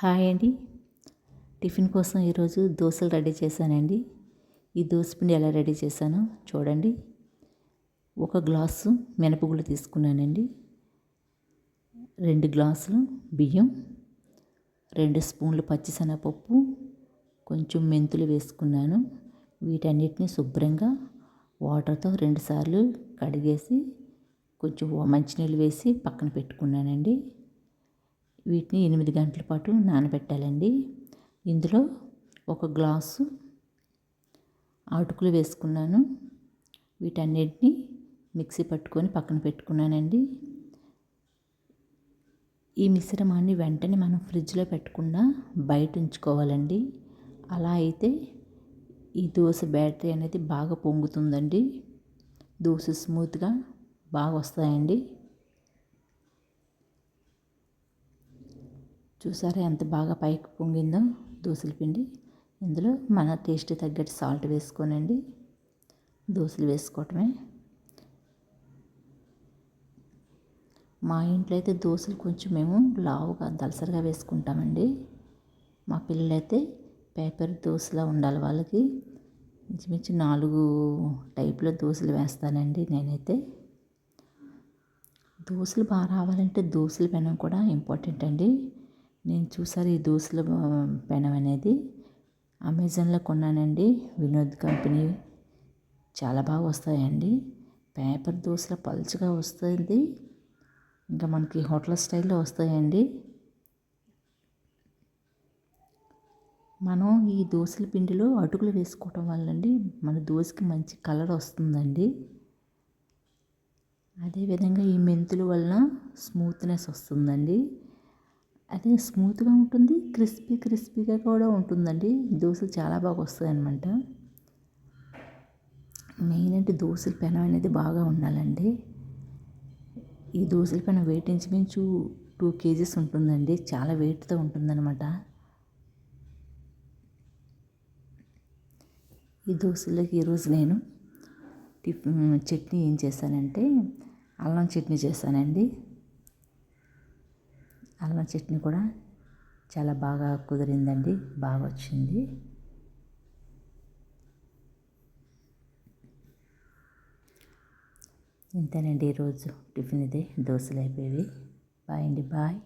Hi అండి. Tiffin కోసం ఈరోజు దోశలు రెడీ చేశానండి. ఈ దోశ పిండి ఎలా రెడీ చేశానో చూడండి. ఒక గ్లాసు మినపగుళ్ళు తీసుకున్నానండి. రెండు గ్లాసులు బియ్యం రెండు స్పూన్లు పచ్చిశనగపప్పు కొంచెం మెంతులు వేసుకున్నాను. వీటన్నిటిని శుభ్రంగా వాటర్తో రెండుసార్లు కడిగేసి కొంచెం మంచినీళ్ళు వేసి పక్కన పెట్టుకున్నానండి. వీటిని ఎనిమిది గంటల పాటు నానబెట్టాలండి. ఇందులో ఒక గ్లాసు అటుకులు వేసుకున్నాను. వీటన్నిటిని మిక్సీ పట్టుకొని పక్కన పెట్టుకున్నానండి. ఈ మిశ్రమాన్ని వెంటనే మనం ఫ్రిడ్జ్లో పెట్టకుండా బయట ఉంచుకోవాలండి. అలా అయితే ఈ దోశ బ్యాటరీ అనేది బాగా పొంగుతుందండి. దోశ స్మూత్గా బాగా వస్తాయండి. చూసారా ఎంత బాగా పైకి పొంగిందో దోశల పిండి. ఇందులో మన టేస్ట్ తగ్గట్టు సాల్ట్ వేసుకోనండి. దోశలు వేసుకోవటమే. మా ఇంట్లో అయితే దోశలు కొంచెం మేము లావుగా దలసరిగా వేసుకుంటామండి. మా పిల్లలైతే పేపర్ దోశలా ఉండాలి వాళ్ళకి. ఇంచుమించు నాలుగు టైప్లో దోశలు వేస్తానండి నేనైతే. దోశలు బాగా రావాలంటే దోశల పెనం కూడా ఇంపార్టెంట్ అండి. నేను చూసారు ఈ దోశల పెనం అనేది. అమెజాన్లో కొన్నానండి. వినోద్ కంపెనీ చాలా బాగా వస్తాయండి. పేపర్ దోశల పలుచగా వస్తుంది. ఇంకా మనకి హోటల్ స్టైల్లో వస్తాయండి. మనం ఈ దోశల పిండిలో అటుకులు వేసుకోవటం వల్ల అండి మన దోశకి మంచి కలర్ వస్తుందండి. అదేవిధంగా ఈ మెంతుల వలన స్మూత్నెస్ వస్తుందండి. అదే స్మూత్గా ఉంటుంది క్రిస్పీ క్రిస్పీగా కూడా ఉంటుందండి. దోశ చాలా బాగా వస్తాయి అనమాట మెయిన్ అంటే దోశల పెనం అనేది బాగా ఉండాలండి. ఈ దోశల పెనం వెయిట్ ఇంచుమించు టూ కేజీస్ ఉంటుందండి. చాలా వెయిట్తో ఉంటుందన్నమాట. ఈ దోశలకి ఈరోజు నేను టిఫిన్ చట్నీ ఏం చేశానంటే అల్లం చట్నీ చేశానండి. అల్లం చట్నీ కూడా చాలా బాగా కుదిరిందండి. బాగా వచ్చింది. ఇంతేనండి ఈరోజు టిఫిన్ ఇది. దోశలు అయిపోయేవి. బాయ్ అండి. బాయ్.